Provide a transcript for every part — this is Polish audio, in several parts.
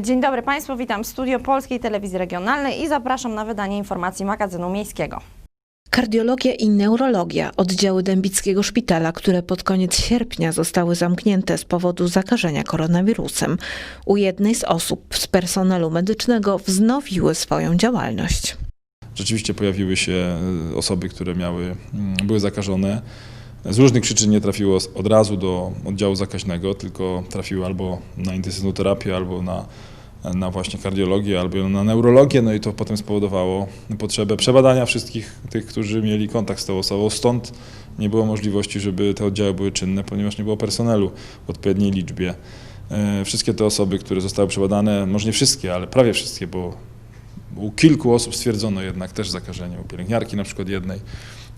Dzień dobry Państwu, witam w studio Polskiej Telewizji Regionalnej i zapraszam na wydanie informacji magazynu miejskiego. Kardiologia i neurologia, oddziały Dębickiego Szpitala, które pod koniec sierpnia zostały zamknięte z powodu zakażenia koronawirusem. U jednej z osób z personelu medycznego wznowiły swoją działalność. Rzeczywiście pojawiły się e, osoby, które miały, mm, były zakażone. Z różnych przyczyn nie trafiło od razu do oddziału zakaźnego, tylko trafiły albo na intensywną terapię, albo na, na właśnie kardiologię, albo na neurologię, no i to potem spowodowało potrzebę przebadania wszystkich tych, którzy mieli kontakt z tą osobą. Stąd nie było możliwości, żeby te oddziały były czynne, ponieważ nie było personelu w odpowiedniej liczbie. E, Wszystkie te osoby, które zostały przebadane, może nie wszystkie, ale prawie wszystkie, bo u kilku osób stwierdzono jednak też zakażenie, u pielęgniarki na przykład jednej,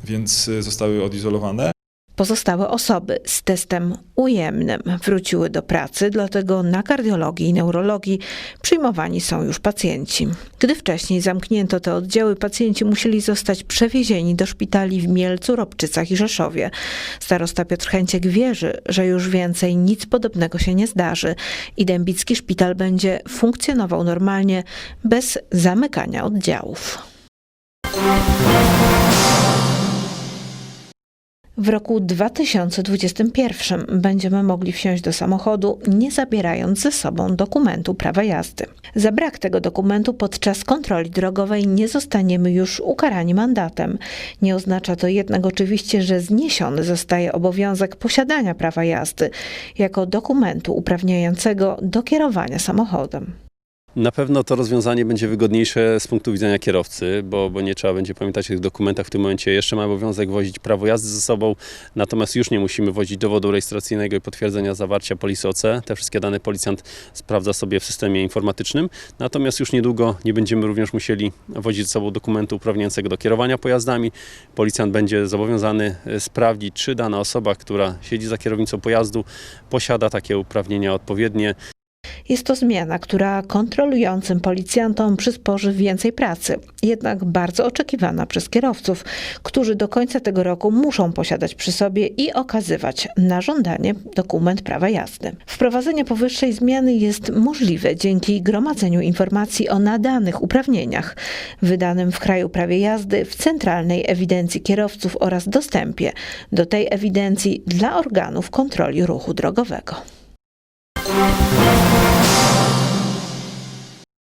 więc y, zostały odizolowane. Pozostałe osoby z testem ujemnym wróciły do pracy, dlatego na kardiologii i neurologii przyjmowani są już pacjenci. Gdy wcześniej zamknięto te oddziały, pacjenci musieli zostać przewiezieni do szpitali w Mielcu, Robczycach i Rzeszowie. Starosta Piotr Chęciek wierzy, że już więcej nic podobnego się nie zdarzy i Dębicki Szpital będzie funkcjonował normalnie, bez zamykania oddziałów. W roku 2021 będziemy mogli wsiąść do samochodu, nie zabierając ze sobą dokumentu prawa jazdy. Za brak tego dokumentu podczas kontroli drogowej nie zostaniemy już ukarani mandatem. Nie oznacza to jednak oczywiście, że zniesiony zostaje obowiązek posiadania prawa jazdy jako dokumentu uprawniającego do kierowania samochodem. Na pewno to rozwiązanie będzie wygodniejsze z punktu widzenia kierowcy, bo, bo nie trzeba będzie pamiętać o tych dokumentach. W tym momencie jeszcze mamy obowiązek wozić prawo jazdy ze sobą, natomiast już nie musimy wozić dowodu rejestracyjnego i potwierdzenia zawarcia polisy OC. Te wszystkie dane policjant sprawdza sobie w systemie informatycznym. Natomiast już niedługo nie będziemy również musieli wozić ze sobą dokumentu uprawniającego do kierowania pojazdami. Policjant będzie zobowiązany e, sprawdzić, czy dana osoba, która siedzi za kierownicą pojazdu, posiada takie uprawnienia odpowiednie. Jest to zmiana, która kontrolującym policjantom przysporzy więcej pracy, jednak bardzo oczekiwana przez kierowców, którzy do końca tego roku muszą posiadać przy sobie i okazywać na żądanie dokument prawa jazdy. Wprowadzenie powyższej zmiany jest możliwe dzięki gromadzeniu informacji o nadanych uprawnieniach, wydanym w kraju prawie jazdy w Centralnej Ewidencji Kierowców oraz dostępie do tej ewidencji dla organów kontroli ruchu drogowego.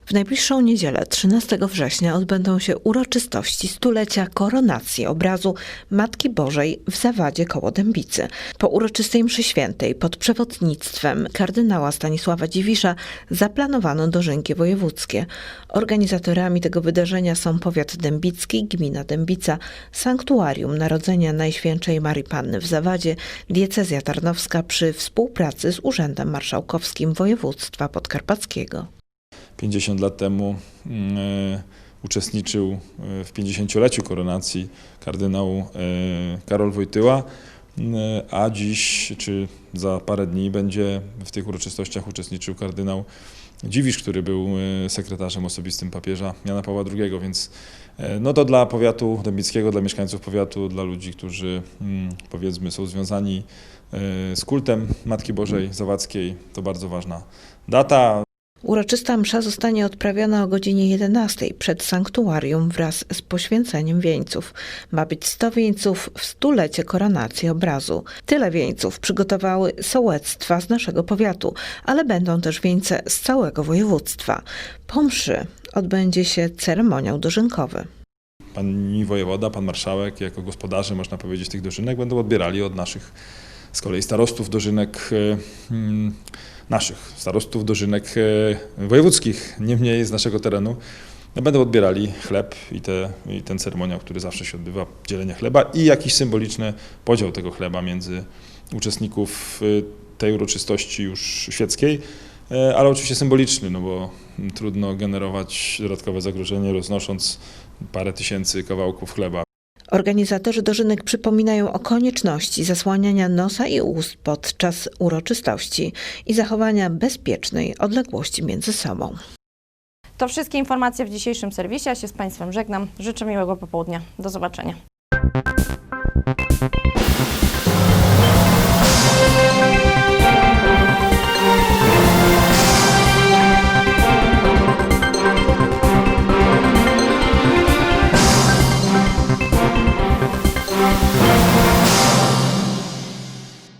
W najbliższą niedzielę, 13 września, odbędą się uroczystości stulecia koronacji obrazu Matki Bożej w Zawadzie koło Dębicy. Po uroczystej mszy świętej pod przewodnictwem kardynała Stanisława Dziwisza zaplanowano dożynki wojewódzkie. Organizatorami tego wydarzenia są powiat dębicki, gmina Dębica, Sanktuarium Narodzenia Najświętszej Marii Panny w Zawadzie, diecezja tarnowska przy współpracy z Urzędem Marszałkowskim Województwa Podkarpackiego. 50 lat temu mm, e, uczestniczył e, w 50-leciu koronacji kardynał e, Karol Wojtyła, mm, a dziś, czy za parę dni, będzie w tych uroczystościach uczestniczył kardynał Dziwisz, który był sekretarzem osobistym papieża Jana Pawła II, więc no to dla powiatu dębickiego, dla mieszkańców powiatu, dla ludzi, którzy mm, powiedzmy są związani z kultem Matki Bożej Zawadzkiej, to bardzo ważna data. Uroczysta msza zostanie odprawiona o godzinie 11 przed sanktuarium wraz z poświęceniem wieńców. Ma być 100 wieńców w stulecie koronacji obrazu. Tyle wieńców przygotowały sołectwa z naszego powiatu, ale będą też wieńce z całego województwa. Po mszy odbędzie się ceremoniał dożynkowy. Pani wojewoda, pan marszałek, jako gospodarze, można powiedzieć, tych dożynek będą odbierali od naszych z kolei starostów dożynek e, mm, naszych, starostów dożynek e, wojewódzkich, niemniej z naszego terenu. Będą odbierali chleb i, te, i ten ceremoniał, który zawsze się odbywa, dzielenie chleba i jakiś symboliczny podział tego chleba między uczestników e, tej uroczystości już świeckiej, e, ale oczywiście symboliczny, no bo trudno generować dodatkowe zagrożenie roznosząc parę tysięcy kawałków chleba. Organizatorzy dożynek przypominają o konieczności zasłaniania nosa i ust podczas uroczystości i zachowania bezpiecznej odległości między sobą. To wszystkie informacje w dzisiejszym serwisie. Ja się z Państwem żegnam. Życzę miłego popołudnia. Do zobaczenia.